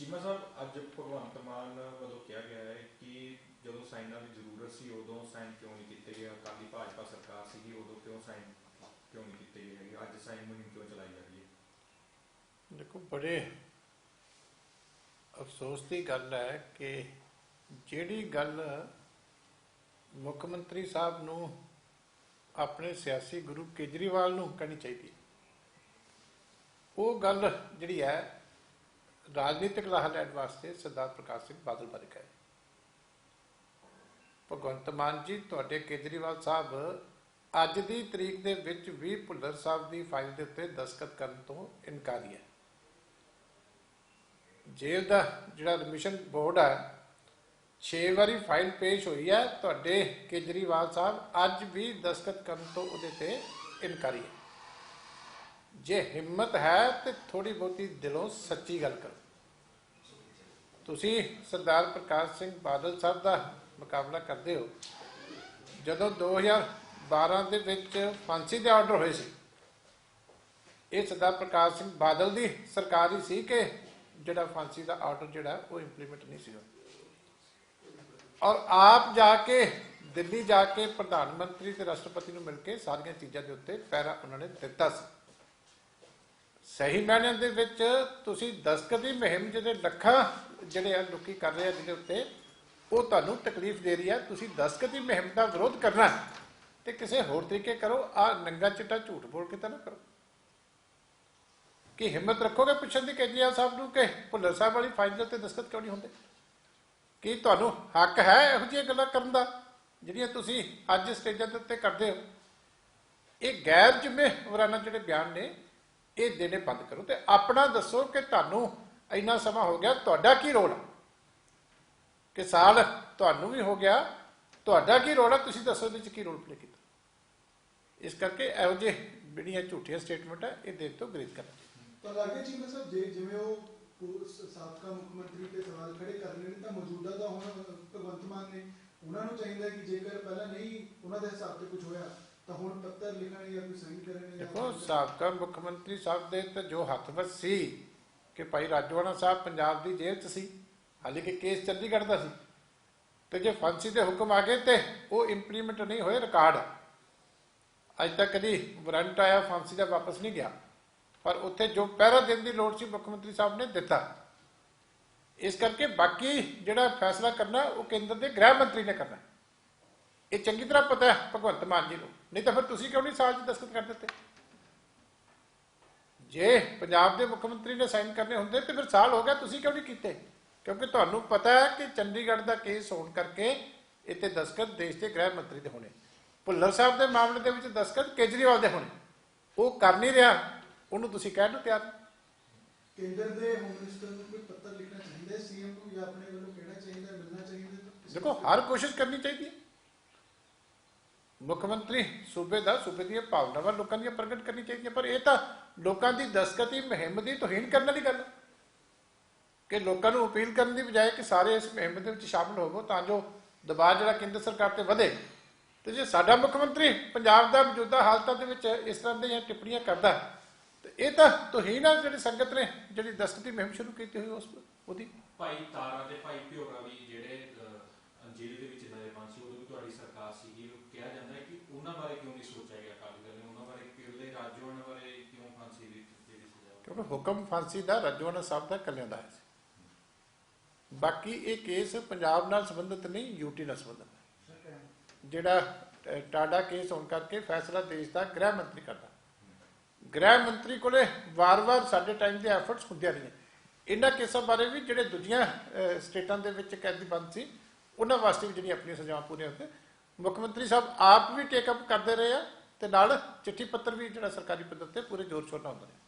ਚੀਮਾ ਸਾਹਿਬ ਅੱਜ ਭਗਵੰਤ ਮਾਨ ਵੱਲੋਂ ਕਿਹਾ ਗਿਆ ਹੈ ਕਿ ਜਦੋਂ ਸਾਈਨਾਂ ਦੀ ਜ਼ਰੂਰਤ ਸੀ, ਉਦੋਂ ਸਾਈਨ ਕਿਉਂ ਨਹੀਂ ਕੀਤੇ ਗਏ? ਅਕਾਲੀ ਭਾਜਪਾ ਸਰਕਾਰ ਸੀਗੀ, ਉਦੋਂ ਕਿਉਂ ਸਾਈਨ ਕਿਉਂ ਨਹੀਂ ਕੀਤੇ ਗਏ ਹੈਗੇ? ਅੱਜ ਸਾਈਨ ਮੁਹਿੰਮ ਕਿਉਂ ਚਲਾਈ ਜਾ ਰਹੀ ਹੈ? ਦੇਖੋ, ਬੜੇ ਅਫਸੋਸ ਦੀ ਗੱਲ ਹੈ ਕਿ ਜਿਹੜੀ ਗੱਲ ਮੁੱਖ ਮੰਤਰੀ ਸਾਹਿਬ ਨੂੰ ਆਪਣੇ ਸਿਆਸੀ ਗੁਰੂ ਕੇਜਰੀਵਾਲ ਨੂੰ ਕਹਿਣੀ ਚਾਹੀਦੀ ਹੈ, ਉਹ ਗੱਲ ਜਿਹੜੀ ਹੈ ਰਾਜਨੀਤਿਕ ਰਾਹ ਲੈਣ ਵਾਸਤੇ ਸਰਦਾਰ ਪ੍ਰਕਾਸ਼ ਸਿੰਘ ਬਾਦਲ ਬਾਰੇ ਕਹੇ। ਭਗਵੰਤ ਮਾਨ ਜੀ, ਤੁਹਾਡੇ ਕੇਜਰੀਵਾਲ ਸਾਹਿਬ ਅੱਜ ਦੀ ਤਰੀਕ ਦੇ ਵਿੱਚ ਵੀ ਭੁੱਲਰ ਸਾਹਿਬ ਦੀ ਫਾਈਲ ਦੇ ਉੱਤੇ ਦਸਖਤ ਕਰਨ ਤੋਂ ਇਨਕਾਰੀ ਹੈ ਜੇਲ੍ਹ ਦਾ ਜਿਹੜਾ ਐਡਮਿਸ਼ਨ ਬੋਰਡ ਹੈ 6 ਵਾਰੀ ਫਾਈਲ ਪੇਸ਼ ਹੋਈ ਹੈ ਤੁਹਾਡੇ ਕੇਜਰੀਵਾਲ ਸਾਹਿਬ ਅੱਜ ਵੀ ਦਸਖਤ ਕਰਨ ਤੋਂ ਉਹਦੇ ਤੇ ਇਨਕਾਰੀ ਹੈ। ਜੇ ਹਿੰਮਤ ਹੈ ਤੇ ਥੋੜੀ ਬਹੁਤੀ ਦਿਲੋਂ ਸੱਚੀ ਗੱਲ ਕਰੋ। ਤੁਸੀਂ ਸਰਦਾਰ ਪ੍ਰਕਾਸ਼ ਸਿੰਘ ਬਾਦਲ ਸਾਹਿਬ ਦਾ ਮੁਕਾਬਲਾ ਕਰਦੇ ਹੋ। ਜਦੋਂ 2012 ਦੇ ਵਿੱਚ ਫਾਂਸੀ ਦੇ ਆਰਡਰ ਹੋਏ ਸੀ, ਇਹ ਸਰਦਾਰ ਪ੍ਰਕਾਸ਼ ਸਿੰਘ ਬਾਦਲ ਦੀ ਸਰਕਾਰ ਹੀ ਸੀ ਕਿ ਜਿਹੜਾ ਫਾਂਸੀ ਦਾ ਆਰਡਰ ਜਿਹੜਾ ਉਹ ਇੰਪਲੀਮੈਂਟ ਨਹੀਂ ਸੀ ਔਰ ਆਪ ਜਾ ਕੇ, ਦਿੱਲੀ ਜਾ ਕੇ ਪ੍ਰਧਾਨ ਮੰਤਰੀ ਤੇ ਰਾਸ਼ਟਰਪਤੀ ਨੂੰ ਮਿਲ ਕੇ ਸਾਰੀਆਂ ਚੀਜ਼ਾਂ ਦੇ ਉੱਤੇ ਪੈਰਾ ਉਹਨਾਂ ਨੇ ਦਿੱਤਾ ਸੀ। ਸਹੀ ਮਾਇਨਿਆਂ ਦੇ ਵਿੱਚ ਤੁਸੀਂ ਦਸਤਖਤ ਦੀ ਮੁਹਿੰਮ ਜਿਹੜੇ ਲੱਖਾਂ ਜਿਹੜੇ ਆ ਲੋਕੀ ਕਰ ਰਹੇ ਆ ਜਿਹਦੇ ਉੱਤੇ, ਉਹ ਤੁਹਾਨੂੰ ਤਕਲੀਫ ਦੇ ਰਹੀ ਹੈ ਤੁਸੀਂ ਦਸਤਖਤ ਦੀ ਮੁਹਿੰਮ ਦਾ ਵਿਰੋਧ ਕਰਨਾ ਤੇ ਕਿਸੇ ਹੋਰ ਤਰੀਕੇ ਕਰੋ। ਆ ਨੰਗਾ ਚਿੱਟਾ ਝੂਠ ਬੋਲ ਕੇ ਤਾਂ ਨਾ ਕਰੋ। ਕਿ ਹਿੰਮਤ ਰੱਖੋਗੇ ਪੁੱਛਣ ਦੀ ਕੇਜਰੀਵਾਲ ਸਾਹਿਬ ਨੂੰ ਕਿ ਭੁੱਲਰ ਸਾਹਿਬ ਵਾਲੀ ਫਾਈਲ ਦੇ ਉੱਤੇ ਦਸਤਖਤ ਕਿਉਂ ਨਹੀਂ ਹੁੰਦੇ? ਕੀ ਤੁਹਾਨੂੰ ਹੱਕ ਹੈ ਇਹੋ ਜਿਹੀਆਂ ਗੱਲਾਂ ਕਰਨ ਦਾ ਜਿਹੜੀਆਂ ਤੁਸੀਂ ਅੱਜ ਸਟੇਜਾਂ ਦੇ ਉੱਤੇ ਕਰਦੇ ਹੋ? ਇਹ ਗੈਰ ਜ਼ਿੰਮੇਵਾਰਾਨਾ ਜਿਹੜੇ ਬਿਆਨ ਨੇ ਇਹ ਦੇਣੇ ਬੰਦ ਕਰੋ ਤੇ ਆਪਣਾ ਦੱਸੋ ਕਿ ਤੁਹਾਨੂੰ ਇੰਨਾ ਸਮਾਂ ਹੋ ਗਿਆ, ਤੁਹਾਡਾ ਕੀ ਰੋਲ ਹੈ ਕਿ ਸਾਲ ਤੁਹਾਨੂੰ ਵੀ ਹੋ ਗਿਆ, ਤੁਹਾਡਾ ਕੀ ਰੋਲ ਹੈ ਤੁਸੀਂ ਦੱਸੋ ਇਹਦੇ ਵਿੱਚ ਕੀ ਰੋਲ ਪਲੇ ਕੀਤਾ? ਇਸ ਕਰਕੇ ਇਹੋ ਜਿਹੇ ਜਿਹੜੀਆਂ ਝੂਠੀਆਂ ਸਟੇਟਮੈਂਟ ਹੈ ਇਹ ਦੇਣ ਤੋਂ ਗਰੇਜ਼ ਕਰਨਾ ਤਾਂ ਲੱਗੇ ਜੀ ਮਤਲਬ ਜੇ ਜਿਵੇਂ ਉਹ ਪੂ- ਸ- ਸਾਬਕਾ ਮੁੱਖ ਮੰਤਰੀ ਤੇ ਸਵਾਲ ਖੜੇ ਕਰ ਰਹੇ ਨੇ, ਤਾਂ ਮੌਜੂਦਾ ਦਾ ਹੁਣ ਭਗਵੰਤ ਮਾਨ ਨੇ, ਉਹਨਾਂ ਨੂੰ ਚਾਹੀਦਾ ਕਿ ਜੇਕਰ ਪਹਿਲਾਂ ਨਹੀਂ ਉਹਨਾਂ ਦੇ ਹਿਸਾਬ ਤੇ ਕੁਝ ਹੋਇਆ ਤਾਂ ਹੁਣ ਪੱਤਰ ਲਿਖਣ ਜਾਂ ਕੋਈ ਸਾਈਨ ਕਰਨ ਜਾਂ ਦੇਖੋ, ਸਾਬਕਾ ਮੁੱਖ ਮੰਤਰੀ ਸਾਹਿਬ ਦੇ ਤੇ ਜੋ ਹੱਥ ਵਿੱਚ ਸੀ ਕਿ ਭਾਈ ਰਾਜਵਾਨਾ ਸਾਹਿਬ ਪੰਜਾਬ ਦੀ ਜੇਲ੍ਹ 'ਚ ਸੀ, ਹਾਲੇ ਕਿ ਕੇਸ ਚੰਡੀਗੜ੍ਹ ਦਾ ਸੀ, ਤੇ ਜੇ ਫਾਂਸੀ ਦੇ ਹੁਕਮ ਆ ਗਏ ਤੇ ਉਹ ਇੰਪਲੀਮੈਂਟ ਨਹੀਂ ਹੋਏ ਰਿਕਾਰਡ ਅੱਜ ਤੱਕ ਕਦੀ ਵਾਰੰਟ ਆਇਆ, ਫਾਂਸੀ ਦਾ ਵਾਪਸ ਨਹੀਂ ਗਿਆ। ਪਰ ਉੱਥੇ ਜੋ ਪਹਿਰਾ ਦੇਣ ਦੀ ਲੋੜ ਸੀ ਮੁੱਖ ਮੰਤਰੀ ਸਾਹਿਬ ਨੇ ਦਿੱਤਾ। ਇਸ ਕਰਕੇ ਬਾਕੀ ਜਿਹੜਾ ਫੈਸਲਾ ਕਰਨਾ, ਉਹ ਕੇਂਦਰ ਦੇ ਗ੍ਰਹਿ ਮੰਤਰੀ ਨੇ ਕਰਨਾ। ਇਹ ਚੰਗੀ ਤਰ੍ਹਾਂ ਪਤਾ ਹੈ ਭਗਵੰਤ ਮਾਨ ਜੀ ਨੂੰ। ਨਹੀਂ ਤਾਂ ਫਿਰ ਤੁਸੀਂ ਕਿਉਂ ਨਹੀਂ ਸਾਲ 'ਚ ਦਸਤਖਤ ਕਰ ਦਿੱਤੇ? ਜੇ ਪੰਜਾਬ ਦੇ ਮੁੱਖ ਮੰਤਰੀ ਨੇ ਸਾਈਨ ਕਰਨੇ ਹੁੰਦੇ ਤੇ ਫਿਰ ਸਾਲ ਹੋ ਗਿਆ ਤੁਸੀਂ ਕਿਉਂ ਨਹੀਂ ਕੀਤੇ? ਕਿਉਂਕਿ ਤੁਹਾਨੂੰ ਪਤਾ ਹੈ ਕਿ ਚੰਡੀਗੜ੍ਹ ਦਾ ਕੇਸ ਹੋਣ ਕਰਕੇ ਇੱਥੇ ਦਸਤਖਤ ਦੇਸ਼ ਦੇ ਗ੍ਰਹਿ ਮੰਤਰੀ ਦੇ ਹੋਣੇ। ਭੁੱਲਰ ਸਾਹਿਬ ਦੇ ਮਾਮਲੇ ਦੇ ਵਿੱਚ ਦਸਤਖਤ ਕੇਜਰੀਵਾਲ ਦੇ ਹੋਣੇ। ਉਹ ਕਰ ਨਹੀਂ ਰਿਹਾ ਉਹਨੂੰ ਤੁਸੀਂ ਕਹਿਣ ਨੂੰ ਤਿਆਰ। ਕੇਂਦਰ ਦੇ ਹੋਮ ਮਿਨਿਸਟਰ ਨੂੰ ਕੋਈ ਪੱਤਰ ਲਿਖਣਾ ਚਾਹੀਦਾ ਸੀਐਮ ਨੂੰ ਜਾਂ ਆਪਣੇ ਵੱਲੋਂ ਕਹਿਣਾ ਚਾਹੀਦਾ ਮਿਲਣਾ ਚਾਹੀਦਾ ਦੇਖੋ ਹਰ ਕੋਸ਼ਿਸ਼ ਕਰਨੀ ਚਾਹੀਦੀ ਹੈ। ਮੁੱਖ ਮੰਤਰੀ ਸੂਬੇ ਦਾ, ਸੂਬੇ ਦੀਆਂ ਭਾਵਨਾਵਾਂ ਲੋਕਾਂ ਦੀਆਂ ਪ੍ਰਗਟ ਕਰਨੀ ਚਾਹੀਦੀਆਂ ਪਰ ਇਹ ਤਾਂ ਲੋਕਾਂ ਦੀ ਦਸਤਖਤੀ ਮੁਹਿੰਮ ਦੀ ਤੋਹੀਨ ਕਰਨ ਵਾਲੀ ਗੱਲ ਕਿ ਲੋਕਾਂ ਨੂੰ ਅਪੀਲ ਕਰਨ ਦੀ ਬਜਾਏ ਕਿ ਸਾਰੇ ਇਸ ਮੁਹਿੰਮ ਦੇ ਵਿੱਚ ਸ਼ਾਮਲ ਹੋਵੋ ਤਾਂ ਜੋ ਦਬਾਅ ਜਿਹੜਾ ਕੇਂਦਰ ਸਰਕਾਰ ਤੇ ਵਧੇ। ਤੇ ਜੇ ਸਾਡਾ ਮੁੱਖ ਮੰਤਰੀ ਪੰਜਾਬ ਦਾ ਮੌਜੂਦਾ ਹਾਲਤਾਂ ਦੇ ਵਿੱਚ ਇਸ ਤਰ੍ਹਾਂ ਦੀਆਂ ਟਿੱਪਣੀਆਂ ਕਰਦਾ, ਤੇ ਇਹ ਤਾਂ ਤੋਹੀਨ ਆ ਜਿਹੜੀ ਸੰਗਤ ਨੇ ਜਿਹੜੀ ਦਸਤਖਤੀ ਮੁਹਿੰਮ ਸ਼ੁਰੂ ਕੀਤੀ ਹੋਈ ਉਸ ਉਹਦੀ। ਭਾਈ ਤਾਰਾ ਤੇ ਭਾਈ ਭਿਓਰਾ ਵੀ ਜਿਹੜੇ ਅਹ, ਦੇ ਵਿੱਚ ਨਜ਼ਰਬੰਦ ਸੀ ਉਦੋਂ ਵੀ ਤੁਹਾਡੀ ਸਰਕਾਰ ਸੀਗੀ ਉਹ ਕਿਹਾ ਜਾਂਦਾ ਹੈ ਕਿ ਉਹਨਾਂ ਬਾਰੇ ਕਿਉਂ ਨਹੀਂ ਸੋਚਿਆ ਗਿਆ ਅਕਾਲੀ ਦਲ ਨੇ? ਉਹਨਾਂ ਬਾਰੇ ਕਿਉਂ ਰਾਜੋਂ ਬਾਰੇ ਕਿਉਂ ਫਾਂਸੀ ਦੀ ਜਿਹੜੀ ਸਜ਼ਾ ਕਿਉਂਕਿ ਹੁਕਮ ਫਾਂਸੀ ਦਾ ਰਾਜਵਾਨਾ ਸਾਹਿਬ ਦਾ ਇਕੱਲਿਆਂ ਦਾ ਹੈ। ਬਾਕੀ ਇਹ ਕੇਸ ਪੰਜਾਬ ਨਾਲ ਸੰਬੰਧਿਤ ਨਹੀਂ ਯੂਟੀ ਨਾਲ ਸੰਬੰਧਿਤ ਹੈ। ਜਿਹੜਾ ਟਾਡਾ ਕੇਸ ਹੋਣ ਕਰਕੇ ਫੈਸਲਾ ਦੇਸ਼ ਦਾ ਗ੍ਰਹਿ ਮੰਤਰੀ ਕਰਦਾ। ਗ੍ਰਹਿ ਮੰਤਰੀ ਕੋਲੇ ਵਾਰ-ਵਾਰ ਸਾਡੇ ਟਾਈਮ ਦੇ ਐਫਰਟਸ ਹੁੰਦੇ ਰਹੀਆਂ। ਇਹਨਾਂ ਕੇਸਾਂ ਬਾਰੇ ਵੀ ਜਿਹੜੇ ਦੂਜੀਆਂ ਸਟੇਟਾਂ ਦੇ ਵਿੱਚ ਕੈਦੀ ਬੰਦ ਸੀ ਉਹਨਾਂ ਵਾਸਤੇ ਵੀ ਜਿਹੜੀਆਂ ਆਪਣੀਆਂ ਸਜ਼ਾਵਾਂ ਪੂਰੀਆਂ ਹੁੰਦੇ ਮੁੱਖ ਮੰਤਰੀ ਸਾਹਿਬ ਆਪ ਵੀ ਟੇਕ ਅਪ ਕਰਦੇ ਰਹੇ ਆ ਤੇ ਨਾਲ ਚਿੱਠੀ ਪੱਤਰ ਵੀ ਜਿਹੜਾ ਸਰਕਾਰੀ ਪੱਧਰ ਤੇ ਪੂਰੇ ਜ਼ੋਰ ਸ਼ੋਰ ਨਾਲ ਹੁੰਦਾ ਰਿਹਾ